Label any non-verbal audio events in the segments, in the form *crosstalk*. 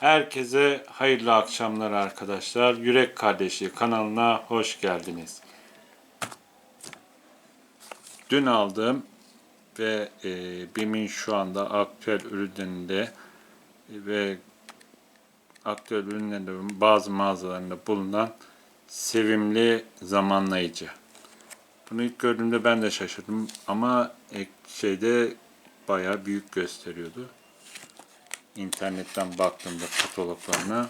Herkese hayırlı akşamlar arkadaşlar. Yürek Kardeşi kanalına hoş geldiniz. Dün aldığım ve e, BİM'in şu anda aktüel ürünlerinde ve aktüel ürünlerinde bazı mağazalarında bulunan sevimli zamanlayıcı. Bunu ilk gördüğümde ben de şaşırdım ama şeyde bayağı büyük gösteriyordu. İnternetten baktığımda kataloglarına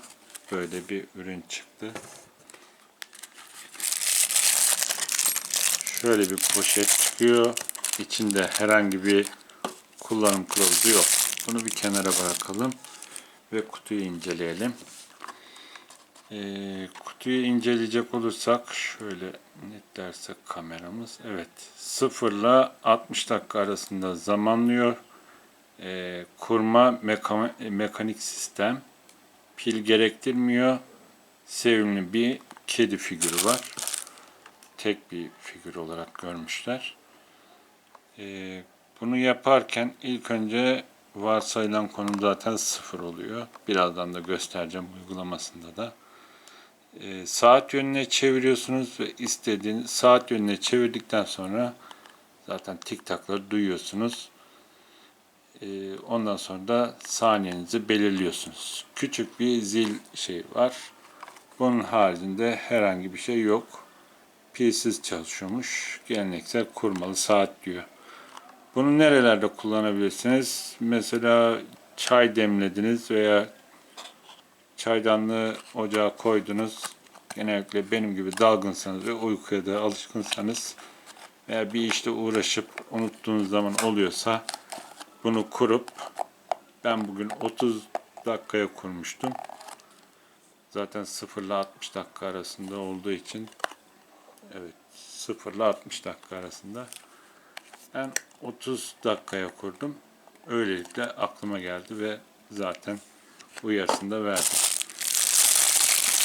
böyle bir ürün çıktı. Şöyle bir poşet çıkıyor. İçinde herhangi bir kullanım kılavuzu yok. Bunu bir kenara bırakalım ve kutuyu inceleyelim. Ee, kutuyu inceleyecek olursak şöyle net dersek kameramız evet 0 ile 60 dakika arasında zamanlıyor. Ee, kurma meka- mekanik sistem pil gerektirmiyor. Sevimli bir kedi figürü var. Tek bir figür olarak görmüşler. Ee, bunu yaparken ilk önce varsayılan konum zaten sıfır oluyor. Birazdan da göstereceğim uygulamasında da. Ee, saat yönüne çeviriyorsunuz ve istediğiniz saat yönüne çevirdikten sonra zaten tik takları duyuyorsunuz. Ee, ondan sonra da saniyenizi belirliyorsunuz. Küçük bir zil şey var. Bunun haricinde herhangi bir şey yok. Pilsiz çalışıyormuş. Geleneksel kurmalı saat diyor. Bunu nerelerde kullanabilirsiniz? Mesela çay demlediniz veya çaydanlığı ocağa koydunuz. Genellikle benim gibi dalgınsanız ve uykuya da alışkınsanız veya bir işte uğraşıp unuttuğunuz zaman oluyorsa bunu kurup ben bugün 30 dakikaya kurmuştum. Zaten 0 ile 60 dakika arasında olduğu için evet 0 ile 60 dakika arasında ben 30 dakikaya kurdum. Öylelikle aklıma geldi ve zaten uyarısını da verdim.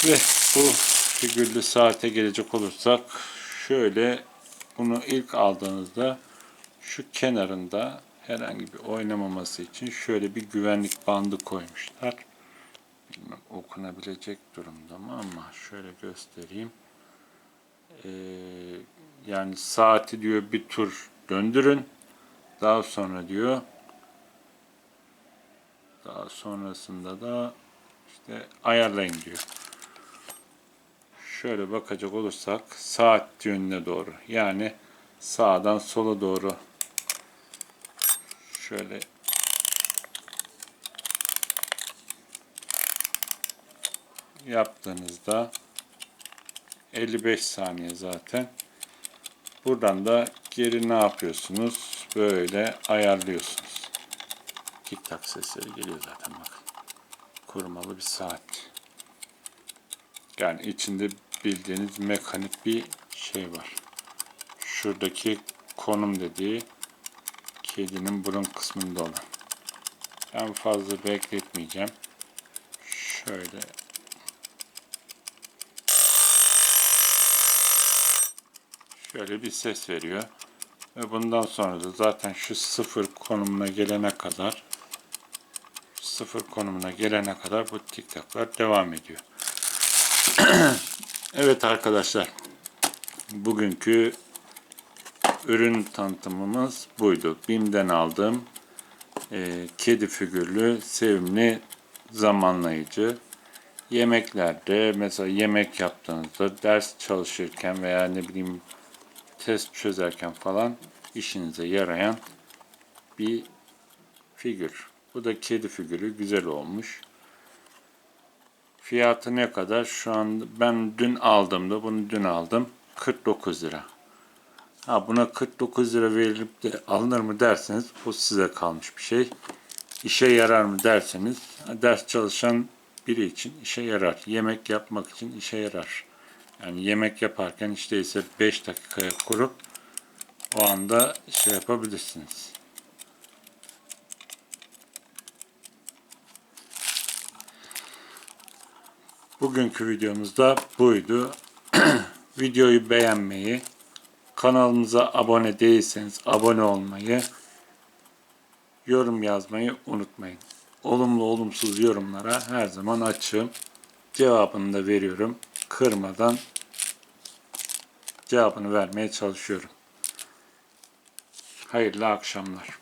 Ve bu figürlü saate gelecek olursak şöyle bunu ilk aldığınızda şu kenarında herhangi bir oynamaması için şöyle bir güvenlik bandı koymuşlar. Bilmem okunabilecek durumda mı ama şöyle göstereyim. Ee, yani saati diyor bir tur döndürün. Daha sonra diyor daha sonrasında da işte ayarlayın diyor. Şöyle bakacak olursak saat yönüne doğru yani sağdan sola doğru şöyle yaptığınızda 55 saniye zaten. Buradan da geri ne yapıyorsunuz? Böyle ayarlıyorsunuz. Tik tak sesleri geliyor zaten bakın. Kurmalı bir saat. Yani içinde bildiğiniz mekanik bir şey var. Şuradaki konum dediği kedinin burun kısmında olan. Ben fazla bekletmeyeceğim. Şöyle şöyle bir ses veriyor. Ve bundan sonra da zaten şu sıfır konumuna gelene kadar sıfır konumuna gelene kadar bu tiktaklar devam ediyor. *clears throat* evet arkadaşlar. Bugünkü ürün tanıtımımız buydu. BİM'den aldığım e, kedi figürlü sevimli zamanlayıcı. Yemeklerde mesela yemek yaptığınızda ders çalışırken veya ne bileyim test çözerken falan işinize yarayan bir figür. Bu da kedi figürü güzel olmuş. Fiyatı ne kadar? Şu an ben dün aldığımda bunu dün aldım. 49 lira. Ha buna 49 lira verilip de alınır mı derseniz bu size kalmış bir şey. İşe yarar mı derseniz ders çalışan biri için işe yarar. Yemek yapmak için işe yarar. Yani yemek yaparken işte ise 5 dakikaya kurup o anda şey yapabilirsiniz. Bugünkü videomuzda buydu. *clears throat* Videoyu beğenmeyi, kanalımıza abone değilseniz abone olmayı, yorum yazmayı unutmayın. olumlu olumsuz yorumlara her zaman açığım. Cevabını da veriyorum. Kırmadan cevabını vermeye çalışıyorum. Hayırlı akşamlar.